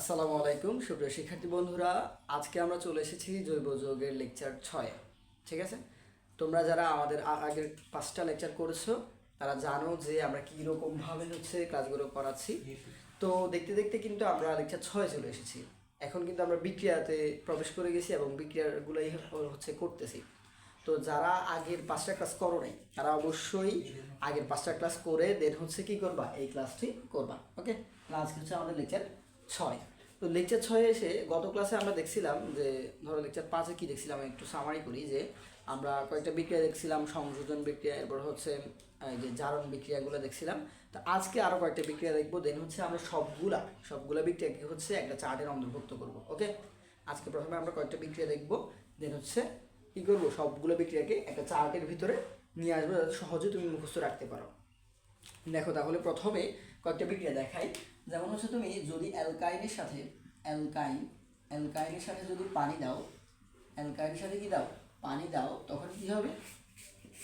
আসসালামু আলাইকুম, সুপ্রিয় শিক্ষার্থী বন্ধুরা। আজকে আমরা চলে এসেছি জৈব যৌগের লেকচার ছয়ে, ঠিক আছে? তোমরা যারা আমাদের আগের পাঁচটা লেকচার করেছ, তারা জানো যে আমরা কীরকমভাবে হচ্ছে ক্লাসগুলো করাচ্ছি। তো দেখতে দেখতে কিন্তু আমরা লেকচার ছয়ে চলে এসেছি। এখন কিন্তু আমরা বিক্রিয়াতে প্রবেশ করে গেছি এবং বিক্রিয়াগুলোই হচ্ছে করতেছি। তো যারা আগের পাঁচটা ক্লাস করো নাই, তারা অবশ্যই আগের পাঁচটা ক্লাস করে দেন হচ্ছে কি করবা? এই ক্লাসটি করবা, ওকে? আজকে হচ্ছে আমাদের লেকচার ছয়। তো লেকচার ছয়ে এসে গত ক্লাসে আমরা দেখছিলাম যে, ধরো লেকচার পাঁচে কি দেখছিলাম একটু সামারি করি যে, আমরা কয়েকটা বিক্রিয়া দেখছিলাম, সংযোজন বিক্রিয়া, এরপর হচ্ছে যে জারণ বিক্রিয়াগুলো দেখছিলাম। তো আজকে আরও কয়েকটা বিক্রিয়া দেখব দেন হচ্ছে আমরা সবগুলা সবগুলা বিক্রিয়াকে হচ্ছে একটা চার্টের অন্তর্ভুক্ত করব ওকে আজকে প্রথমে আমরা কয়েকটা বিক্রিয়া দেখব দেন হচ্ছে কী করব, সবগুলো বিক্রিয়াকে একটা চার্টের ভিতরে নিয়ে আসব, যাতে সহজে তুমি মুখস্থ রাখতে পারো। দেখো তাহলে প্রথমে কয়েকটা বিক্রিয়া দেখাই। যেমন হচ্ছে তুমি যদি অ্যালকাইনের সাথে, অ্যালকাইন, অ্যালকাইনের সাথে যদি পানি দাও, অ্যালকাইনের সাথে কি দাও? পানি দাও, তখন কি হবে?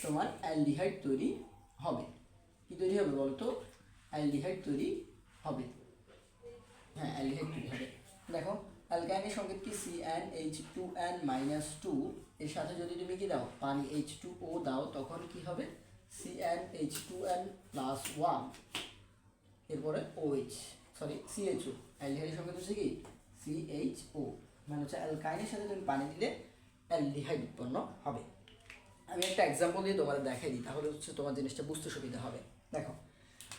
তোমার অ্যালডিহাইড তৈরি হবে। কি তৈরি হবে বলতো? অ্যালডিহাইড তৈরি হবে। হ্যাঁ অ্যালডিহাইড তৈরি হবে। দেখো, অ্যালকাইনের সংকেত কি C N H two N minus two এর সাথে যদি তুমি কি দাও? পানি এইচ টু ও দাও, তখন কি হবে? C N H two N plus one এরপরে ওএইচ সরি সিএইচও অ্যালডিহাইডের সংকেত হচ্ছে কি? সিএইচও মানে হচ্ছে অ্যালকাইনের সাথে তুমি পানি দিলে অ্যালডিহাইড উৎপন্ন হবে। আমি একটা এক্সাম্পল দিয়ে তোমাদের দেখাই দিই, তাহলে হচ্ছে তোমার জিনিসটা বুঝতে সুবিধা হবে। দেখো,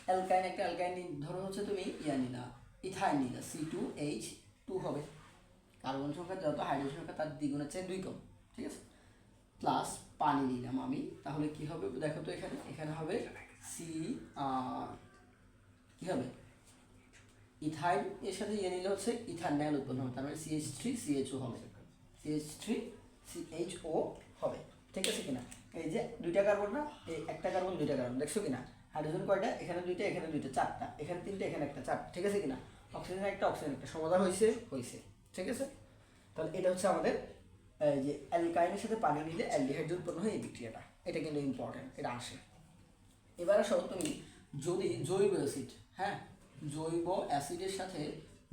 অ্যালকাইন একটা অ্যালকাইন ধরো হচ্ছে তুমি ইয়া নিলা ইথাইন নিলা সি টু এইচ টু হবে। কার্বন সংখ্যা যত, হাইড্রোজেন সংখ্যা তার দ্বিগুণের চেয়ে দুই কম ঠিক আছে? প্লাস পানি নিলাম আমি, তাহলে কি হবে? দেখো তো এখানে এখানে হবে সি কি হবে? ইথাইন এর সাথে ইয়ে নিলে হচ্ছে ইথানল উৎপন্ন হবে, তার মানে সিএইচ থ্রি সিএইচও হবে। সিএইচ থ্রি সিএইচও হবে, ঠিক আছে কিনা? এই যে দুইটা কার্বন না, এই একটা কার্বন দুইটা কার্বন দেখছ কিনা? হাইড্রোজেন কয়টা? এখানে দুইটা এখানে দুইটা, চারটা, এখানে তিনটা, এখানে একটা, চারটা, ঠিক আছে কিনা? অক্সিজেন একটা অক্সিজেন একটা সমাধান হয়েছে হয়েছে, ঠিক আছে? তাহলে এটা হচ্ছে আমাদের যে অ্যালকাইনের সাথে পানি নিলে অ্যালডিহাইড উৎপন্ন হয় এই বিক্রিয়াটা। এটা কিন্তু ইম্পর্টেন্ট এটা আসে। এবার আসো তুমি যদি জৈব অ্যাসিড হ্যাঁ? জৈব অ্যাসিডের সাথে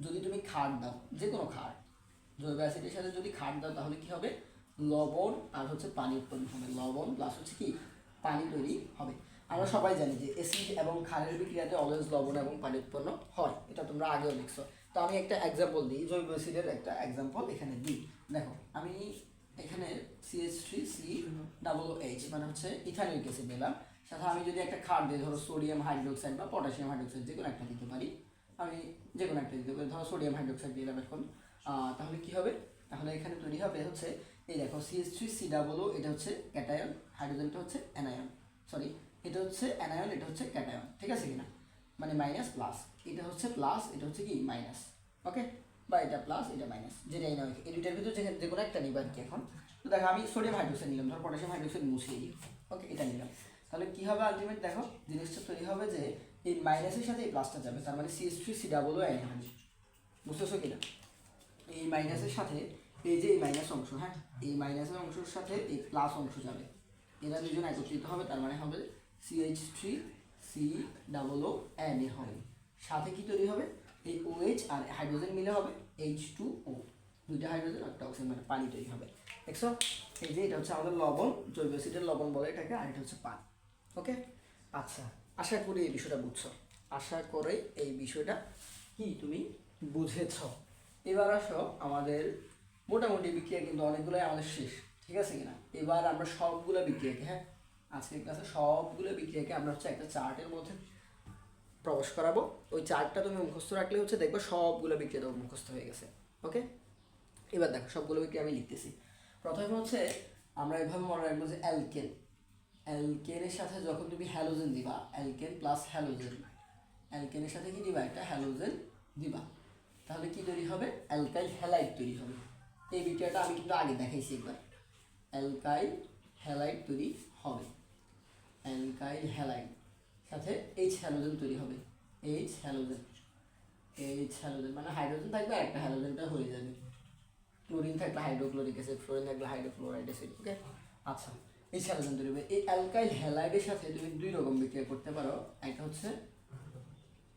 যদি তুমি খার দাও যে কোনো খার, জৈব অ্যাসিডের সাথে যদি খার দাও, তাহলে কি হবে? লবণ আর হচ্ছে পানি উৎপন্ন হবে। লবণ প্লাস হচ্ছে কি? পানি তৈরি হবে। আমরা সবাই জানি যে অ্যাসিড এবং খারের বিক্রিয়াতে অলওয়েজ লবণ এবং পানি উৎপন্ন হয়। এটা তোমরা আগেও দেখছ। তো আমি একটা এক্সাম্পল দিই, জৈব অ্যাসিডের একটা এক্সাম্পল এখানে দিই। দেখো, আমি এখানে CH three C double H মানে হচ্ছে ইথানিক অ্যাসিড নিলাম সাথে আমি যদি একটা খার দিই, ধরো সোডিয়াম হাইড্রোক্সাইড বা পটাশিয়াম হাইড্রোক্সাইড যে কোনো একটা দিতে পারি। আমি যে কোনো একটা দিতে পারি, ধরো সোডিয়াম হাইড্রোক্সাইড দিলাম এখন। তাহলে কি হবে? তাহলে এখানে তৈরি হবে হচ্ছে, এই দেখো সিএস থ্রি সি ডাবল এটা হচ্ছে ক্যাটায়ন হাইড্রোজেনটা হচ্ছে অ্যানায়ন সরি এটা হচ্ছে অ্যানায়ন এটা হচ্ছে ক্যাটায়ন ঠিক আছে কিনা? মানে মাইনাস প্লাস এটা হচ্ছে প্লাস এটা হচ্ছে কি? মাইনাস ওকে বা এটা প্লাস এটা মাইনাস যেটাই না এই দুইটার ভিতরে যেখানে যে কোনো একটা নিবা আর কি এখন। তো দেখো, আমি সোডিয়াম হাইড্রোক্সাইড নিলাম, ধর পটাশিয়াম হাইড্রোক্সাইড মুছিয়ে দিই ওকে এটা নিলাম। তাহলে কি হবে আলটিমেট দেখো, জিনিসটা তৈরি হবে যে এই মাইনাসের সাথে এই প্লাসটা যাবে, তার মানে CS three C double O add হবে। বুঝতেছো কিনা এই মাইনাসের সাথে এই যে এই মাইনাস অংশ হ্যাঁ? এই মাইনাসের অংশের সাথে এই প্লাস অংশ যাবে। এরা দুজন একত্রিত হবে, তার মানে হবে CH three C double O N A হবে। সাথে কি তৈরি হবে? এই ওএইচ আর হাইড্রোজেন মিলে হবে এইচ টু ও দুইটা হাইড্রোজেন একটা অক্সিজেন মানে পানি তৈরি হবে। দেখছ? এই যে এটা হচ্ছে আমাদের লবণ, জৈব সিটের লবণ বলে এটাকে, আর এটা হচ্ছে পানি। ওকে? আচ্ছা আশা করি এই বিষয়টা বুঝছ। আশা করে এই বিষয়টা কি তুমি বুঝেছ। এবার আসো আমাদের, মোটামুটি বিক্রিয়া কিন্তু অনেকগুলোই আমাদের শেষ, ঠিক আছে কিনা? এবার আমরা সবগুলো বিক্রিয়াকে হ্যাঁ? আজকের ক্লাসে সবগুলো বিক্রিয়াকে আমরা হচ্ছে একটা চার্টের মধ্যে প্রবেশ করাবো। ওই চার্টটা তুমি মুখস্থ রাখলে হচ্ছে দেখবে সবগুলো বিক্রিয়া তোমার মুখস্থ হয়ে গেছে, ওকে? এবার দেখো, সবগুলো বিক্রিয়া আমি লিখতেছি। প্রথমে হচ্ছে আমরা এভাবে মনে রাখব যে অ্যালকেন। অ্যালকেনের সাথে যখন তুমি হ্যালোজেন দিবা অ্যালকেন প্লাস হ্যালোজেন অ্যালকেনের সাথে কি দিবা? একটা হ্যালোজেন দিবা। তাহলে কি তৈরি হবে? অ্যালকাইল হ্যালাইড তৈরি হবে। এই বিক্রিয়াটা আমি কিন্তু আগে দেখাইছি একবার। অ্যালকাইল হ্যালাইড তৈরি হবে। অ্যালকাইল হ্যালাইড সাথে এইচ হ্যালোজেন তৈরি হবে। এইচ হ্যালোজেন এইচ হ্যালোজেন মানে হাইড্রোজেন থাকবে আর একটা হ্যালোজেনটা হয়ে যাবে। ক্লোরিন থাকলে হাইড্রোক্লোরিক অ্যাসিড ফ্লোরিন থাকলে হাইড্রোক্লোরাইড অ্যাসিড ওকে আচ্ছা। এই হ্যালোজেন তৈরি হবে এই অ্যালকাইল হ্যালাইডের সাথে তুমি দুই রকম বিক্রিয়া করতে পারো। একটা হচ্ছে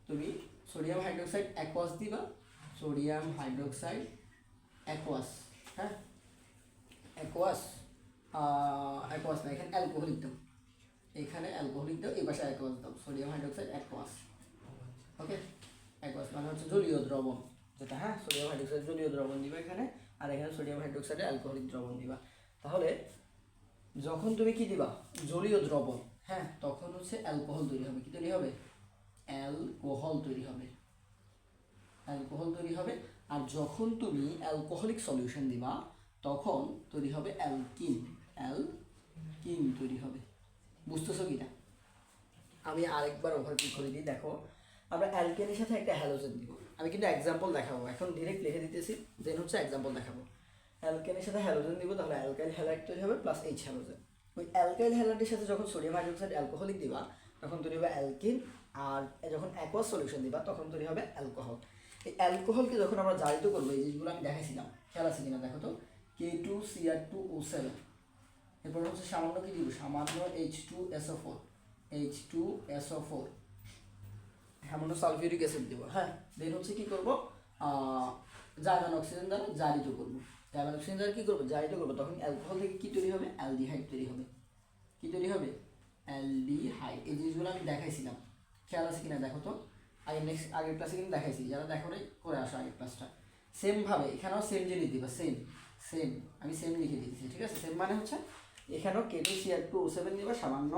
তুমি সোডিয়াম হাইড্রোক্সাইড অ্যাকোয়াস দিবা, সোডিয়াম হাইড্রোক্সাইড অ্যাকোয়াস হ্যাঁ? অ্যাকোয়াস অ্যাকোয়াস না, এখানে অ্যালকোহলিক দাও। এখানে অ্যালকোহলিক দাও, এই পাশে অ্যাকোয়াস দাও। Sodium hydroxide aqueous okay aqueous মানে হচ্ছে জলীয় দ্রবণ, যেটা হ্যাঁ? সোডিয়াম হাইড্রোক্সাইড জলীয় দ্রবণ দিবা এখানে, আর এখানে সোডিয়াম হাইড্রোক্সাইডে অ্যালকোহলিক দ্রবণ দিবা। তাহলে যখন তুমি কি দিবা? জলীয় দ্রবণ। হ্যাঁ তখন হচ্ছে অ্যালকোহল তৈরি হবে। কি তৈরি হবে? অ্যালকোহল তৈরি হবে। অ্যালকোহল তৈরি হবে। আর যখন তুমি অ্যালকোহলিক সলিউশন দিবা, তখন তৈরি হবে অ্যালকিন। অ্যালকিন তৈরি হবে। বুঝতেছো কি না আমি আরেকবার ওভারভিউ করে দিই, দেখো। আমরা অ্যালকেনের সাথে একটা হ্যালোজেন দিব। আমি কিন্তু এক্সাম্পল দেখাবো। এখন ডিরেক্ট লিখে দিতেছি দেন হচ্ছে এক্সাম্পল দেখাবো। অ্যালকেনের সাথে হ্যালোজেন দিব, তাহলে অ্যালকাইল হ্যালাইড তৈরি হবে প্লাস এইচ হ্যালোজেন ওই অ্যালকাইল হ্যালাইডের সাথে যখন সোডিয়াম হাইড্রোক্সাইড অ্যালকোহলিক দিবা, তখন তৈরি হবে অ্যালকিন আর যখন অ্যাকোয়াস সলিউশন দিবা, তখন তৈরি হবে অ্যালকোহল এই অ্যালকোহলকে যখন আমরা জারিত করব, এই জিনিসগুলো আমি দেখাইছিলাম, খেয়াল আছে কিনা দেখো তো? K two C R two O seven এরপর হচ্ছে সামান্য কি দিব? সামান্য H two SO four H two SO four সামান্য সালফিউরিক অ্যাসিড দেবো হ্যাঁ? দেন হচ্ছে কি করব? জার্মান অক্সিজেন দ্বারা জারিত করব। জার্মান অক্সিজেন দ্বারা কী করব? জারিত করব, তখন অ্যালকোহল থেকে কী তৈরি হবে? অ্যালডিহাইড তৈরি হবে। কী তৈরি হবে? অ্যালডিহাইড এই জিনিসগুলো আমি দেখাইছিলাম। খেয়াল আছে কিনা দেখো তো? আগে নেক্সট আগের ক্লাসে কিন্তু দেখাইছি। যারা দেখো করে আসো আগের ক্লাসটা সেমভাবে এখানেও সেম জিনিস দিবা সেম সেম আমি সেম লিখে দিয়েছি, ঠিক আছে? সেম মানে হচ্ছে, এখানেও K two C R two seven দিবা, সামান্য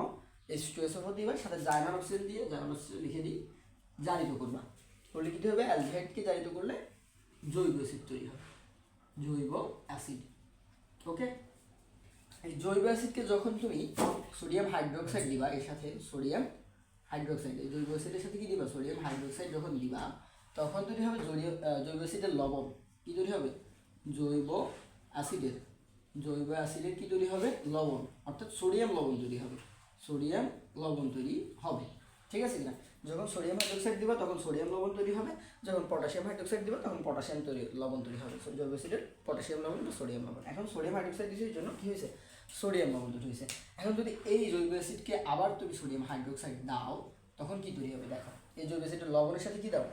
এস টু এস ফোর দিবা, সাথে জার্মান অক্সিজেন দিয়ে, জার্মান অক্সিজেন লিখে দিই, জারিত করবা। করলে কী হবে? অ্যালডিহাইডকে জারিত করলে জৈব অ্যাসিড তৈরি হবে। জৈব অ্যাসিড ওকে এই জৈব অ্যাসিডকে যখন তুমি সোডিয়াম হাইড্রোক্সাইড দিবা, এর সাথে সোডিয়াম হাইড্রোক্সাইড এই জৈব অ্যাসিডের সাথে কি দিবা? সোডিয়াম হাইড্রোক্সাইড যখন দিবা, তখন তৈরি হবে? জলীয় জৈব অ্যাসিডের লবণ, কী তৈরি হবে? জৈব অ্যাসিডের জৈব অ্যাসিডের কী তৈরি হবে? লবণ, অর্থাৎ সোডিয়াম লবণ তৈরি হবে সোডিয়াম লবণ তৈরি হবে, ঠিক আছে কিনা? যখন সোডিয়াম হাইড্রোক্সাইড দিবা, তখন সোডিয়াম লবণ তৈরি হবে। যখন পটাশিয়াম হাইড্রোক্সাইড দিবা, তখন পটাশিয়াম তৈরি, লবণ তৈরি হবে। জৈব অ্যাসিডের পটাশিয়াম লবণ বা সোডিয়াম লবণ। এখন সোডিয়াম হাইড্রোক্সাইড দিয়েছে জন্য কী হয়েছে? সোডিয়াম লবণ তৈরি হয়েছে। এখন যদি এই জৈব অ্যাসিডকে আবার তুমি সোডিয়াম হাইড্রোক্সাইড দাও, তখন কি তৈরি হবে দেখো। এই জৈব অ্যাসিডের লবণের সাথে কি দাও?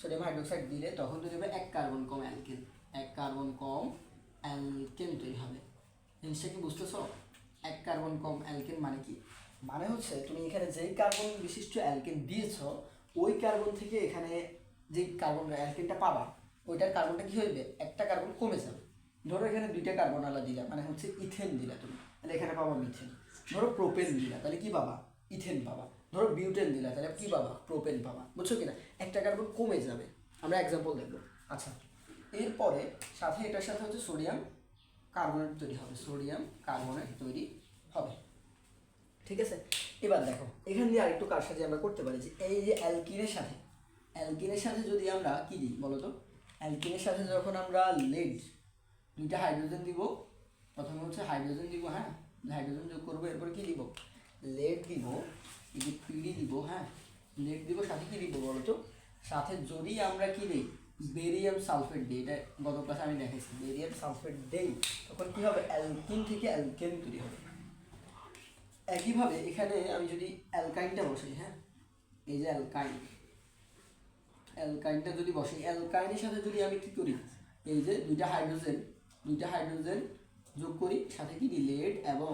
সোডিয়াম হাইড্রোক্সাইড দিলে তখন তৈরি হবে এক কার্বন কম অ্যালকেন। এক কার্বন কম অ্যালকেন তৈরি হবে। জিনিসটা কি বুঝতেছো? এক কার্বন কম অ্যালকেন মানে কি? মানে হচ্ছে তুমি এখানে যেই কার্বন বিশিষ্ট অ্যালকেন দিয়েছ, ওই কার্বন থেকে এখানে যে কার্বন অ্যালকেনটা পাবা, ওইটার কার্বনটা কি হইবে একটা কার্বন কমে যাবে। ধরো এখানে দুইটা কার্বন আলা দিলা মানে হচ্ছে ইথেন দিলা তুমি। তাহলে এখানে পাবা মিথেন ধরো প্রোপেন দিলা, তাহলে কি পাবা? ইথেন পাবা। ধরো বিউটেন দিলা, তাহলে কি পাবা? প্রোপেন পাবা। বুঝছ কিনা? একটা কার্বন কমে যাবে। আমরা এক্সাম্পল দেখব। আচ্ছা এরপরে সাথে এটার সাথে হচ্ছে সোডিয়াম কার্বনেট তৈরি হবে। সোডিয়াম কার্বনেট তৈরি হবে। ঠিক আছে? এবার দেখো, এখান দিয়ে আরেকটু কার সাথে আমরা করতে পারি যে, এই যে অ্যালকিনের সাথে অ্যালকিনের সাথে যদি আমরা কি দিই বলো তো অ্যালকিনের সাথে যখন আমরা লেড দুইটা হাইড্রোজেন দিব, প্রথমে হচ্ছে হাইড্রোজেন দিব হ্যাঁ? হাইড্রোজেন যোগ করব, এরপর কী দিব? লেড দিব, এই যে পিডি দিব হ্যাঁ? লেড দিব, সাথে কী দিব বলো তো সাথে যদি আমরা কী দিই? বেরিয়াম সালফেট দিই, এটা গত ক্লাসে আমি দেখেছি বেরিয়াম সালফেট দেই, তখন কী হবে? অ্যালকিন থেকে অ্যালকেন তৈরি হবে। একইভাবে এখানে আমি যদি অ্যালকাইনটা বসাই হ্যাঁ? এই যে অ্যালকাইন। অ্যালকাইনটা যদি বসাই অ্যালকাইনের সাথে যদি আমি কি করি? এই যে দুইটা হাইড্রোজেন দুইটা হাইড্রোজেন যোগ করি সাথে কি লেড এবং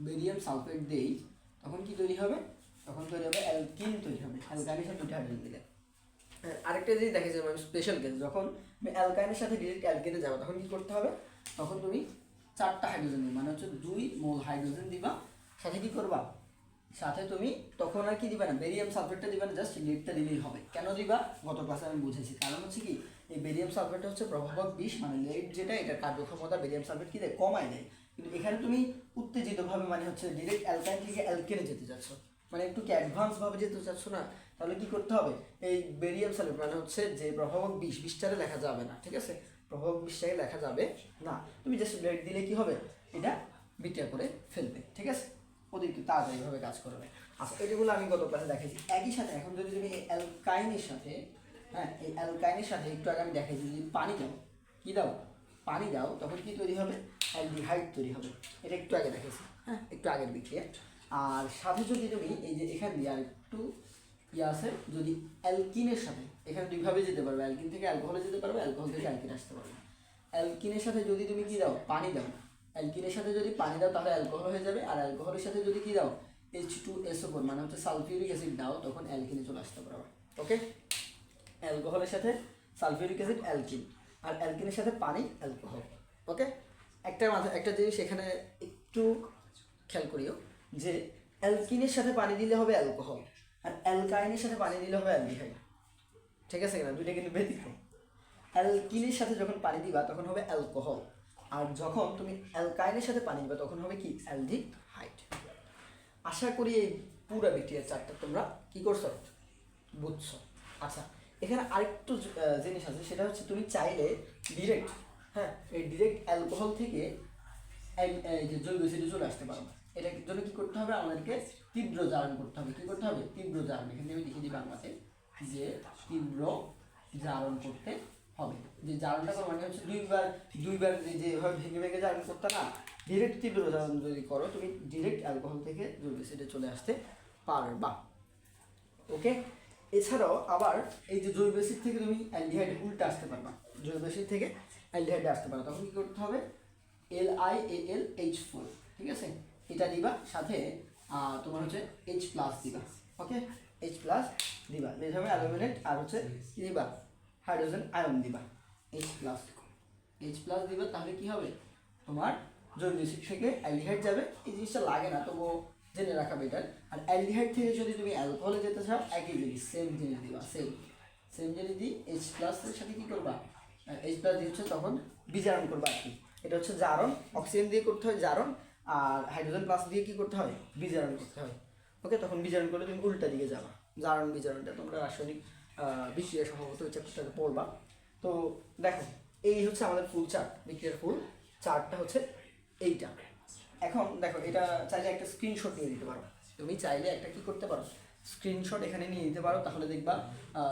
বেরিয়াম সালফেট দেই তখন কি তৈরি হবে? তখন তৈরি হবে অ্যালকিন তৈরি হবে অ্যালকাইনের সাথে দুইটা হাইড্রোজেন দিলে হ্যাঁ, আরেকটা জিনিস দেখেছিলাম আমি স্পেশাল কেস যখন আমি অ্যালকাইনের সাথে ডিরেক্ট অ্যালকেনে যাব তখন কি করতে হবে? তখন তুমি চারটা হাইড্রোজেন দিবা মানে হচ্ছে দুই মোল হাইড্রোজেন দিবা সাথে কি করবা? সাথে তুমি তখন আর কি দিবে না বেরিয়াম সালফেটটা দিবে না জাস্ট লিডটা দিলেই হবে। কেন দিবা? গত ক্লাসে আমি বুঝেছি কারণ হচ্ছে কি, এই বেরিয়াম সালফেটটা হচ্ছে প্রভাবক বিষ মানে লেড যেটা এটার কার্যক্ষমতা বেরিয়াম সালফেট কি দেয়? কমায় দেয়। কিন্তু এখানে তুমি উত্তেজিতভাবে মানে হচ্ছে ডিরেক্ট অ্যালকাইন থেকে অ্যালকেনে যেতে চাচ্ছ। মানে একটু কি অ্যাডভান্সভাবে যেতে চাচ্ছ না? তাহলে কি করতে হবে? এই বেরিয়াম সালফেট মানে হচ্ছে যে প্রভাবক বিষ, বিষটারে লেখা যাবে না, ঠিক আছে? প্রভাবক বিষটাকে লেখা যাবে না। তুমি জাস্ট ব্লেড দিলে কি হবে? এটা বিক্রিয়া করে ফেলবে, ঠিক আছে? ওদের একটু তাড়াতাড়িভাবে কাজ করবে। আচ্ছা এটাগুলো আমি গত ক্লাসে দেখাইছি। একই সাথে এখন যদি তুমি এই অ্যালকাইনের সাথে হ্যাঁ এই অ্যালকাইনের সাথে একটু আগে আমি দেখাইছি যদি পানি দাও। কী দাও? পানি দাও তখন কী তৈরি হবে? অ্যালডিহাইড তৈরি হবে। এটা একটু আগে দেখেছি হ্যাঁ। একটু আগের বিক্রিয়া আর সাথে যদি তুমি এই যে এখান দিয়ে আর একটু ইয়ে আছে যদি অ্যালকিনের সাথে এখানে দুইভাবে যেতে পারবে। অ্যালকিন থেকে অ্যালকোহলে যেতে পারবে অ্যালকোহল থেকে অ্যালকিন আসতে পারবে। অ্যালকিনের সাথে যদি তুমি কী দাও? পানি দাও। অ্যালকিনের সাথে যদি পানি দাও, তাহলে অ্যালকোহল হয়ে যাবে। আর অ্যালকোহলের সাথে যদি কি দাও এইচ টু এসও ফোর মানে হচ্ছে সালফিউরিক অ্যাসিড দাও, তখন অ্যালকিনে চলে আসতে পারবে ওকে অ্যালকোহলের সাথে সালফিউরিক অ্যাসিড, অ্যালকিন। আর অ্যালকিনের সাথে পানি, অ্যালকোহল। ওকে একটা মাথা একটা জিনিস এখানে একটু খেয়াল করিও, যে অ্যালকিনের সাথে পানি দিলে হবে অ্যালকোহল, আর অ্যালকাইনের সাথে পানি দিলে হবে অ্যালডিহাইড। ঠিক আছে না দুইটা কিন্তু ব্যতিক্রম। অ্যালকিনের সাথে যখন পানি দিবা, তখন হবে অ্যালকোহল। আর যখন তুমি অ্যালকাইনের সাথে পানি দিবা, তখন হবে কি? অ্যালডিহাইড। আশা করি এই পুরো বিক্রিয়ার চারটা তোমরা কি করছ? বুঝছ। আচ্ছা এখানে আরেকটু জিনিস আছে, সেটা হচ্ছে তুমি চাইলে ডিরেক্ট হ্যাঁ এই ডিরেক্ট অ্যালকোহল থেকে যে জৈব অ্যাসিডে চলে আসতে পারব এটার জন্য কী করতে হবে? আমাদেরকে তীব্র জারণ করতে হবে। কী করতে হবে? তীব্র জারণ। এখানে আমি লিখে দিই বাংলাতে যে তীব্র জারণ করতে হবে। যে জারণটা করো মানে হচ্ছে দুইবার দুইবার এই যে ভেঙে ভেঙে জারণ করতে না ডিরেক্ট তীব্র জারণ যদি করো, তুমি ডিরেক্ট অ্যালকোহল থেকে জৈব অ্যাসিডে চলে আসতে পারবা। ওকে এছাড়াও আবার এই যে জৈব অ্যাসিড থেকে তুমি অ্যালডিহাইড উল্টা আসতে পারবা। জৈব অ্যাসিড থেকে অ্যালডিহাইডে আসতে পারো। তখন কি করতে হবে? L I A L H four ঠিক আছে? এটা দিবা, সাথে তোমার হচ্ছে এইচ প্লাস দিবা। ওকে এইচ প্লাস দিবা। এই হবে অ্যালুমিনেট আর হচ্ছে দিবা? হাইড্রোজেন আয়ন দিবা এইচ প্লাস এইচ প্লাস দিবা, তাহলে কি হবে? তোমার অ্যাসিড থেকে অ্যালডিহাইড যাবে। এই জিনিসটা লাগে না, তবুও জেনে রাখা বেটার আর অ্যালডিহাইড থেকে যদি তুমি অ্যালকোহলে যেতে চাও, একই জিনিস সেম জিনিস দিবা সেম সেম জিনিস দিই এইচ প্লাসের সাথে কি করবা? এইচ প্লাস দিচ্ছে তখন বিজারণ করবা আর কি। এটা হচ্ছে জারণ অক্সিজেন দিয়ে করতে হয় জারণ, আর হাইড্রোজেন প্লাস দিয়ে কি করতে হয়? বিজারণ করতে হয়। ওকে তখন বিজারণ করলে তুমি উল্টা দিকে যাবা। জারণ বিজারণটা তোমরা রাসায়নিক বিক্রিয়া সম্ভবত ওই চ্যাপ্টারটাতে পড়বা। তো দেখো, এই হচ্ছে আমাদের ফুল চার্ট, বিক্রিয়ার ফুল চার্টটা হচ্ছে এইটা। এখন দেখো, এটা চাইলে একটা স্ক্রিনশট নিয়ে দিতে পারো। তুমি চাইলে একটা কি করতে পারো? স্ক্রিনশট এখানে নিয়ে নিতে পারো, তাহলে দেখবা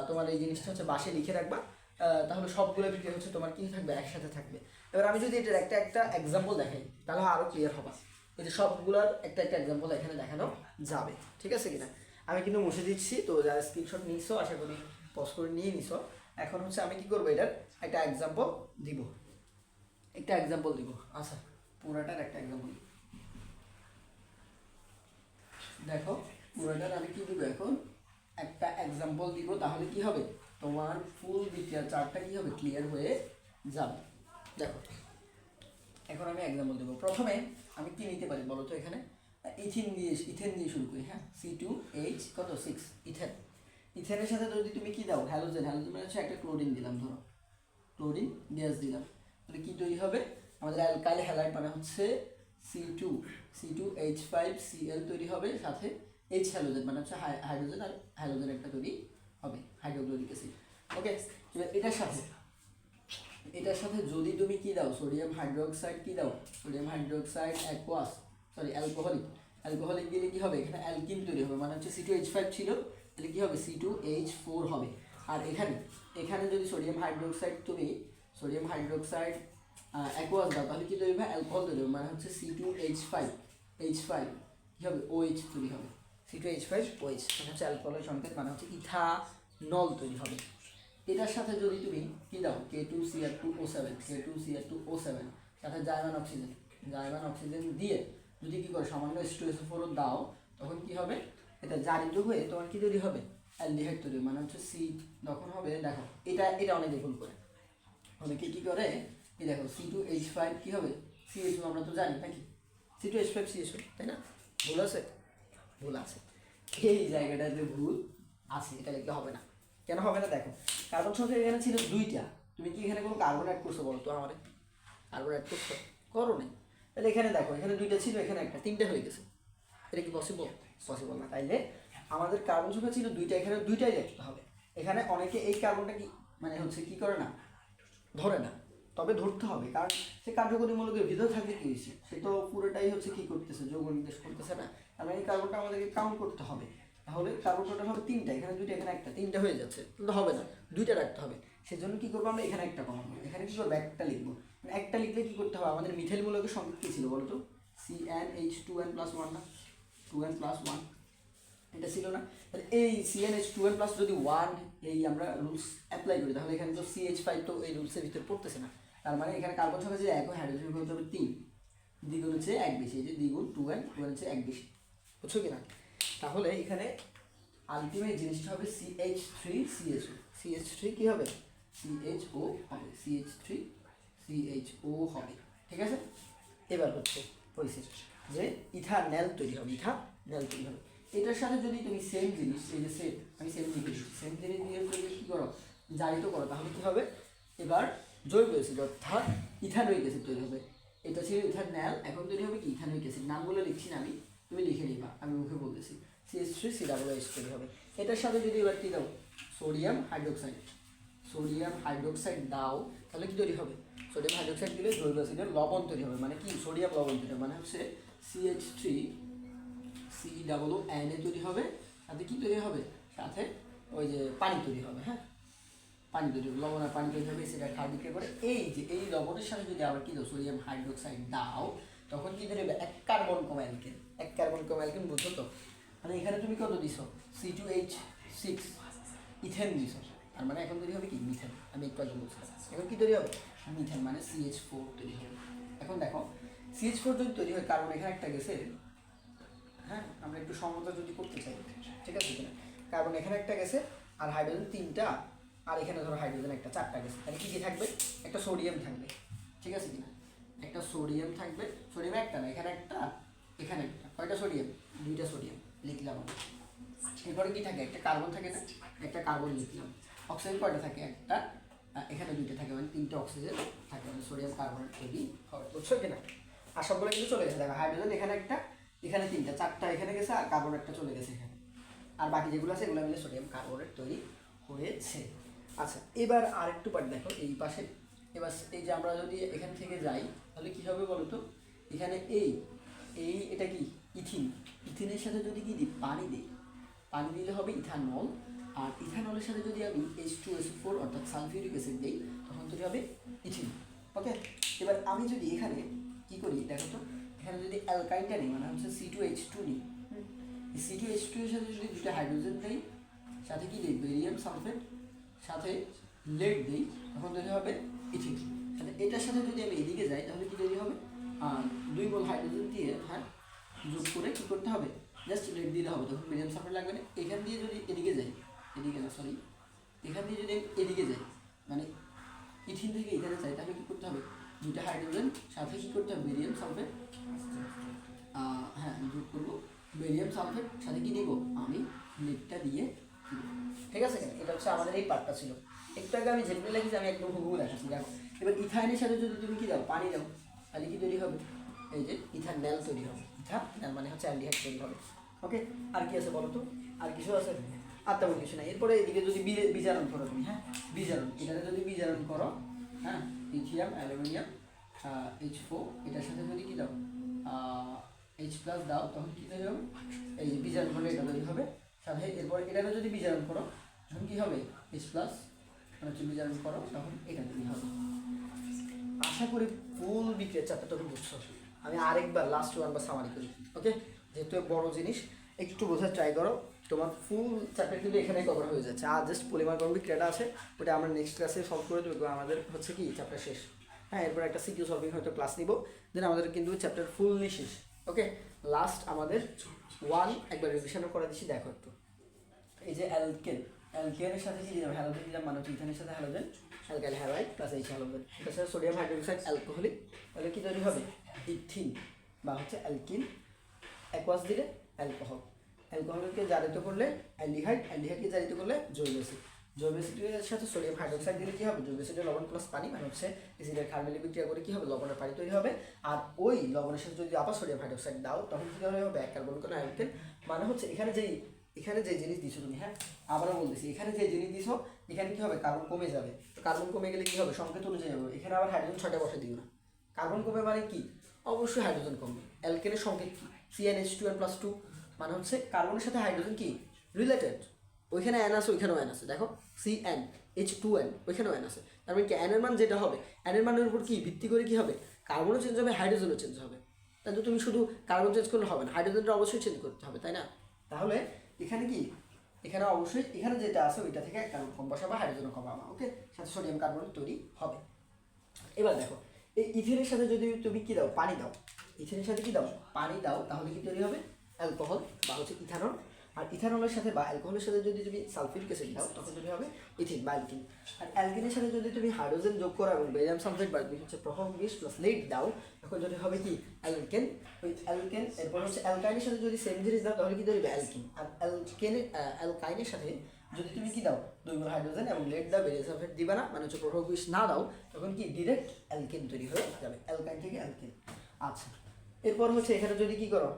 তোমার এই জিনিসটা হচ্ছে বাসে লিখে রাখবা তাহলে সবগুলো বিক্রি হচ্ছে তোমার কি থাকবে? একসাথে থাকবে। এবার আমি যদি এটার একটা একটা এক্সাম্পল দেখাই, তাহলে আরও ক্লিয়ার হবা। এই যে সবগুলোর একটা একটা এক্সাম্পল এখানে দেখানো যাবে, ঠিক আছে কিনা? আমি কিন্তু মুছে দিচ্ছি, তো যারা স্ক্রিনশট নিছো আশা করি পজ করে নিয়ে নিছো। এখন হচ্ছে আমি কি করব এটার একটা এক্সাম্পল দিব। একটা এক্সাম্পল দিব। আচ্ছা পুরাটার একটা এক্সাম্পল দেখো পুরাটার আমি কি দিব এখন? একটা এক্সাম্পল দিব তাহলে কি হবে? তোমার ফুল বিক্রিয়ার চার্টটা কি হবে? ক্লিয়ার হয়ে যাবে। দেখো এখন আমি এক্সাম্পল দেবো। প্রথমে আমি কি নিতে পারি বলো তো এখানে? ইথিন দিয়ে ইথেন দিয়ে শুরু করি হ্যাঁ? সি টু এইচ কত? Six ethane. ইথেনের সাথে যদি তুমি কি দাও? হ্যালোজেন হ্যালোজেন মানে হচ্ছে একটা ক্লোরিন দিলাম, ধরো। ক্লোরিন গ্যাস দিলাম। তাহলে কি তৈরি হবে? আমাদের অ্যালকাইল হ্যালাইড মানে হচ্ছে C two C two H five C L তৈরি হবে, সাথে এইচ হ্যালোজেন মানে হচ্ছে হাই- হাইড্রোজেন আর হ্যালোজেন একটা তৈরি হবে হাইড্রোক্লোরিক অ্যাসিড ওকে এবার এটার সাথে এটার সাথে যদি তুমি কি দাও? সোডিয়াম হাইড্রোক্সাইড কি দাও? Sodium hydroxide aqueous sorry alcoholic alcoholic দিলে কি হবে? এখানে অ্যালকিন তৈরি হবে মানে হচ্ছে সি টু এইচ ফাইভ ছিল তাহলে কি হবে? সি টু এইচ ফোর হবে। আর এখানে এখানে যদি সোডিয়াম হাইড্রোক্সাইড তুমি সোডিয়াম হাইড্রোক্সাইড অ্যাকোয়াস দাও, তাহলে কি তৈরি হবে? অ্যালকোহল তৈরি হবে মানে হচ্ছে C two H five H five কী হবে? ও এইচ তৈরি হবে। C two H five O H মানে হচ্ছে অ্যালকোহলের সংকেত মানে হচ্ছে ইথানল তৈরি হবে। এটার সাথে যদি তুমি কি দাও? K two C R two O seven K two C R two O seven সাথে জার্মান অক্সিজেন জার্মান অক্সিজেন দিয়ে যদি কি করে, সামান্য এস টু এস ফোরও দাও, তখন কি হবে? এটা জারিত হয়ে তোমার কি তৈরি হবে? অ্যালডিহাইড তৈরি মানে হচ্ছে সি তখন হবে, দেখো, এটা এটা অনেকে ভুল করে। অনেকে কি করে? এই দেখো সি টু এইচ ফাইভ কী হবে? সি এইচ আমরা তো জানি, নাকি? C two H five C H তাই না? ভুল আছে? ভুল আছে। এই জায়গাটাতে ভুল আছে, এটা লিখলে হবে না। কেন হবে না দেখো কার্বন সংখ্যা এখানে ছিল দুইটা। তুমি কি এখানে কোনো কার্বন অ্যাড করছ বলো তো আমার? কার্বন অ্যাড করছ? করো নাই। তাহলে এখানে দেখো, এখানে দুইটা ছিল, এখানে একটা, তিনটে হয়ে গেছে। এটা কি পসিবল পসিবল না। তাইলে আমাদের কার্বন সংখ্যা ছিল দুইটা, এখানে দুইটাই লিখতে হবে। এখানে অনেকে এই কার্বনটা কি মানে হচ্ছে কি করে না, ধরে না, তবে ধরতে হবে। কারণ সে কার্যকরীমূলকের ভিতরে থাকলে কি হয়েছে, সে তো পুরোটাই হচ্ছে কি করতেছে, যোগ নির্দেশ করতেছে না। তার মানে এই কার্বনটা আমাদেরকে কাউন্ট করতে হবে। তাহলে কার্বন টোটাল হবে তিনটা, এখানে দুইটা, এখানে একটা, তিনটা হয়ে যাচ্ছে। কিন্তু হবে না, দুইটা রাখতে হবে। সেজন্য কি করব আমরা, এখানে একটা কমাবো এখানে কি করব? একটা লিখব। মানে একটা লিখলে কি করতে হবে? আমাদের মিথাইল মূলকের সংখ্যা কী ছিল বলতো? C N H two N plus one না টু এন প্লাস ওয়ান এটা ছিল না। তাহলে এই সিএনএইচ টু এন প্লাস যদি ওয়ান এই আমরা রুলস অ্যাপ্লাই করি, তাহলে এখানে তো সিএইচ ফাইভ তো এই রুলসের ভিতরে পড়তেছে না। তার মানে এখানে কার্বন সংখ্যা যে এক হাইড্রোজেন হতে হবে তিন। দ্বিগুণ হচ্ছে এক বেশি, এই যে দ্বিগুণ টু এন টু এন হচ্ছে এক বেশি। বুঝছ কিনা? তাহলে এখানে আলটিমেট জিনিসটা হবে CH three CHO CH three কী হবে? সিএইচও হবে সিএইচ থ্রি সিএইচও হবে। ঠিক আছে? এবার হচ্ছে পরিস্থিতি। যে ইথানেল তৈরি হবে ইথানেল তৈরি হবে। এটার সাথে যদি তুমি সেম জিনিস, এই যে সেম আমি সেম জিনিস সেম জিনিস দিয়ে তুমি কী করো? জারিত করো। তাহলে কী হবে? এবার জৈব অ্যাসিড অর্থাৎ ইথানোইক অ্যাসিড তৈরি হবে। এটা ছিল ইথানেল এখন তৈরি হবে কি? ইথানোইক অ্যাসিড নামগুলো লিখছি না আমি, তুমি লিখে নিবা, আমি মুখে বলতেছি। CS three C double H তৈরি হবে। এটার সাথে যদি এবার কী দাও? সোডিয়াম হাইড্রোক্সাইড সোডিয়াম হাইড্রোক্সাইড দাও, তাহলে কি তৈরি হবে? সোডিয়াম হাইড্রোক্সাইড দিলে জৈব অ্যাসিডের লবণ তৈরি হবে মানে কি? সোডিয়াম লবণ তৈরি হবে মানে হচ্ছে CH three C double O N A তৈরি হবে সাথে কি তৈরি হবে? সাথে ওই যে পানি তৈরি হবে হ্যাঁ? পানি তৈরি হবে, লবণ আর পানি তৈরি হবে, সেটা খাওয়া বিক্রি করে এই যে, এই লবণের সাথে যদি আবার কি দাও সোডিয়াম হাইড্রোক্সাইড দাও, তখন কি তৈরি হবে এক কার্বন কম অ্যালকেন এক কার্বন কম অ্যালকেন বুঝছ তো? মানে এখানে তুমি কত দিছো? C two H six ethane দিছো। তার মানে এখন তৈরি হবে কি? মিথেন, আমি একটু আগে বলছিলাম। এখন কি তৈরি হবে? মিথেন মানে সিএইচ ফোর তৈরি হবে এখন দেখো সিএইচ ফোর যদি তৈরি হয়, কারণ এখানে একটা গেছে হ্যাঁ আমরা একটু সমতা যদি করতে চাই, ঠিক আছে কার্বন এখানে একটা গেছে, আর হাইড্রোজেন তিনটা, আর এখানে ধরো হাইড্রোজেন একটা, চারটা গেছে। তাহলে কী কী থাকবে? একটা সোডিয়াম থাকবে, ঠিক আছে কিনা? একটা সোডিয়াম থাকবে সোডিয়াম একটা না, এখানে একটা এখানে একটা। কয়টা সোডিয়াম দুইটা সোডিয়াম লিখলাম এরপরে কী থাকে? একটা কার্বন থাকে না, একটা কার্বন লিখলাম। অক্সিজেন কয়টা থাকে? একটা এখানে দুইটা থাকে মানে তিনটে অক্সিজেন থাকে মানে সোডিয়াম কার্বনেট তৈরি হবে বুঝছ কিনা আর সবগুলো কিন্তু চলে গেছে। দেখো হাইড্রোজেন এখানে একটা, এখানে তিনটা, চারটা এখানে গেছে আর কার্বন একটা চলে গেছে এখানে। আর বাকি যেগুলো আছে, এগুলো মিলে সোডিয়াম কার্বনেট তৈরি হয়েছে। আচ্ছা এবার আরেকটু পার্ট দেখো, এই পাশে। এবার এই যে আমরা যদি এখান থেকে যাই, তাহলে কী হবে বলো তো? এখানে এই এই এটা কি? ইথিন। ইথিনের সাথে যদি কি দিই? পানি দিই। পানি দিলে হবে ইথানল। আর ইথানলের সাথে যদি আমি এইচ টু এস ফোর অর্থাৎ সালফিউরিক অ্যাসিড দিই, তখন তৈরি হবে ইথিন ওকে এবার আমি যদি এখানে কী করি, দেখো তো, এখানে যদি অ্যালকাইনটা নিই মানে হচ্ছে সি টু এইচ টু নিই। সি টু এইচ টু এর সাথে যদি দুটো হাইড্রোজেন দিই, সাথে কি দিই? বেরিয়াম সালফেট সাথে লেড দিই, তখন তৈরি হবে ইথিন তাহলে এটার সাথে যদি আমি এদিকে যাই, তাহলে কি তৈরি হবে? আর দুই বল হাইড্রোজেন দিয়ে হ্যাঁ যোগ করে কী করতে হবে? জাস্ট লেড দিলে হবে, তখন মিডিয়াম সালফেট লাগবে না। এখান দিয়ে যদি এদিকে যাই এদিকে না সরি এখান দিয়ে যদি এদিকে যাই মানে ইথিন থেকে এখানে যাই, তাহলে কী করতে হবে? দুইটা হাইড্রোজেন সাথে কী করতে হবে? বেরিয়াম সালফেট হ্যাঁ যোগ করব। বেরিয়াম সালফেট সাথে কি নিব? আমি লেডটা দিয়ে ঠিক আছে? এটা হচ্ছে আমাদের এই পার্টটা ছিল। একটু আগে আমি যেগুলো লিখেছি, আমি একদম হুবহু দেখাচ্ছি। দেখো, এবার ইথাইনের সাথে যদি তুমি কি দাও, পানি দাও, তাহলে কি তৈরি হবে? এই যে ইথান ন্যাল তৈরি হবে। ইথা মানে হচ্ছে অ্যালডিহাইড তৈরি হবে। ওকে আর কি আছে বলো তো? আর কিছু আছে? আর তেমন কিছু নাই। এরপরে এদিকে যদি বিজারণ করো তুমি হ্যাঁ? বিজারণ, এটাতে যদি বিজারণ করো হ্যাঁ? লিথিয়াম, অ্যালুমিনিয়াম এইচ ফোর এটার সাথে যদি কি দাও? এইচ প্লাস দাও, তখন কী তৈরি হবে এই বিজারণ করলে এটা তৈরি হবে। সাথে এরপর এটাতে যদি বিজারণ করো, তখন কী হবে? এইচ প্লাস মানে হচ্ছে বিজারণ করো, তখন এটা তৈরি হবে। আশা করি ফুল বিক্রিয়ার চারটা তুমি বুঝছ। আমি আরেকবার লাস্ট ওয়ান বা সামারি করি ওকে যেহেতু বড় জিনিস, একটু বোঝার ট্রাই করো। তোমার ফুল চ্যাপ্টার কিন্তু এখানে কভার হয়ে যাচ্ছে। আর জাস্ট পলিমার গরম বিক্রিয়াটা আছে, ওটা আমরা নেক্সট ক্লাসে সলভ করে দেবো। আমাদের হচ্ছে কি চ্যাপ্টার শেষ। হ্যাঁ এরপর একটা সিকিউ সলভিং হয়তো ক্লাস নিব। দেন আমাদের কিন্তু চ্যাপ্টার ফুললি শেষ। ওকে লাস্ট আমাদের ওয়ান একবার রিভিশনও করে দিচ্ছি দেখো একটু। এই যে অ্যালকেন অ্যালকেনের সাথে কি দিলাম? হ্যালোজেন দিলাম? মানে ইথানের সাথে halogen alkyl halide plus H halogen এটার সাথে সোডিয়াম হাইড্রোক্সাইড অ্যালকোহলিক তাহলে কি তৈরি হবে? ইথিন বা হচ্ছে অ্যালকিন অ্যাকোয়াস দিলে অ্যালকোহল অ্যালকোহলকে জারিত করলে অ্যালডিহাইড, অ্যালডিহাইডকে জারিত করলে জৈব অ্যাসিড। জৈব অ্যাসিডের সাথে সোডিয়াম হাইড্রোক্সাইড দিলে কি হবে? জৈব অ্যাসিডের লবণ প্লাস পানি মানে হচ্ছে অ্যাসিডের কার্বনিক বিক্রিয়া করে কি হবে? লবণের পানি তৈরি হবে। আর ওই লবণের সাথে যদি আবার সোডিয়াম হাইড্রোক্সাইড দাও, তখন কি হবে? এক কার্বন কোনো অ্যালকেন মানে হচ্ছে এখানে যেই, এখানে যে জিনিস দিছো তুমি হ্যাঁ? আবারও বলতেছি, এখানে যে জিনিস দিছো, এখানে কি হবে? কার্বন কমে যাবে। তো কার্বন কমে গেলে কি হবে? সংকেত অনুযায়ী হবে। এখানে আবার হাইড্রোজেন ছয়টা বসে দিও না। কার্বন কমে মানে কি? অবশ্যই হাইড্রোজেন কমবে। অ্যালকেনের সংকেত কি? CN H two N plus two মানে হচ্ছে কার্বনের সাথে হাইড্রোজেন কি? রিলেটেড ওইখানে অ্যান আছে, ওইখানেও অ্যান আছে। দেখো C N H two N ওইখানেও অ্যান আছে। তার মানে কি অ্যানের মান যেটা হবে অ্যানের মানের উপর কি, ভিত্তি করে কি হবে? কার্বনও চেঞ্জ হবে হাইড্রোজেনও চেঞ্জ হবে। তাহলে তুমি শুধু কার্বন চেঞ্জ করলে হবে না হাইড্রোজেনটা অবশ্যই চেঞ্জ করতে হবে, তাই না? তাহলে এখানে কি? এখানে অবশ্যই, এখানে যেটা আছে, ওইটা থেকে একটা কম বসাবা হাইড্রোজেন কমাবা, ওকে? সাথে সোডিয়াম কার্বন তৈরি হবে। এবার দেখো, এই ইথেনের সাথে যদি তুমি কি দাও, পানি দাও ইথেনের সাথে কি দাও, পানি দাও, তাহলে কি তৈরি হবে? অ্যালকোহল বা হচ্ছে ইথানল। আর ইথানলের সাথে বা অ্যালকোহলের সাথে যদি তুমি সালফিউরিক অ্যাসিড দাও, তখন তৈরি হবে ইথিন বা অ্যালকিন। আর অ্যালকিনের সাথে যদি তুমি হাইড্রোজেন যোগ করো এবং বেরিয়াম সালফেট বা হচ্ছে প্রভাব বিশ প্লাস লেট দাও, তখন যদি হবে কি? অ্যালকেন। ওই অ্যালকেন, এরপর হচ্ছে অ্যালকাইনের সাথে যদি সেম জিনিস দাও, তাহলে কি ধরবে? অ্যালকিন। আর অ্যালকেনের অ্যালকাইনের সাথে যদি তুমি কি দাও? দুই মোল হাইড্রোজেন এবং লেট দাও, বেরিয়াম সালফেট দিবে না মানে হচ্ছে প্রভাব বিশ না দাও, তখন কি? ডিরেক্ট অ্যালকেন তৈরি হয়ে যাবে। অ্যালকাইন থেকে অ্যালকেন। আচ্ছা। এরপর হচ্ছে এখানে যদি কি করো?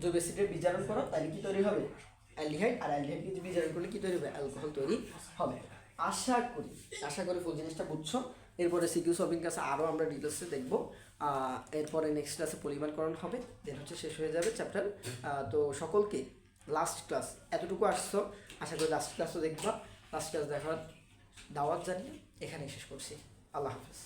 জৈব অ্যাসিডের বিজারণ করো, তাহলে কি তৈরি হবে? অ্যালডিহাইড। আর অ্যালডিহাইড কিন্তু বিজারণ করলে কি তৈরি হবে? অ্যালকোহল তৈরি হবে। আশা করি আশা করি ফুল জিনিসটা বুঝছ। এরপরে সিকিউ সবিং কাছে আরও আমরা ডিটেলসে দেখব। এরপরে নেক্সট ক্লাসে পরিমাণকরণ হবে। দেন হচ্ছে শেষ হয়ে যাবে চ্যাপ্টার তো সকলকে লাস্ট ক্লাস এতটুকু আসছো। আশা করি লাস্ট ক্লাসও দেখবা। লাস্ট ক্লাস দেখার দাওয়াত জানিয়ে এখানেই শেষ করছি। আল্লাহ হাফেজ।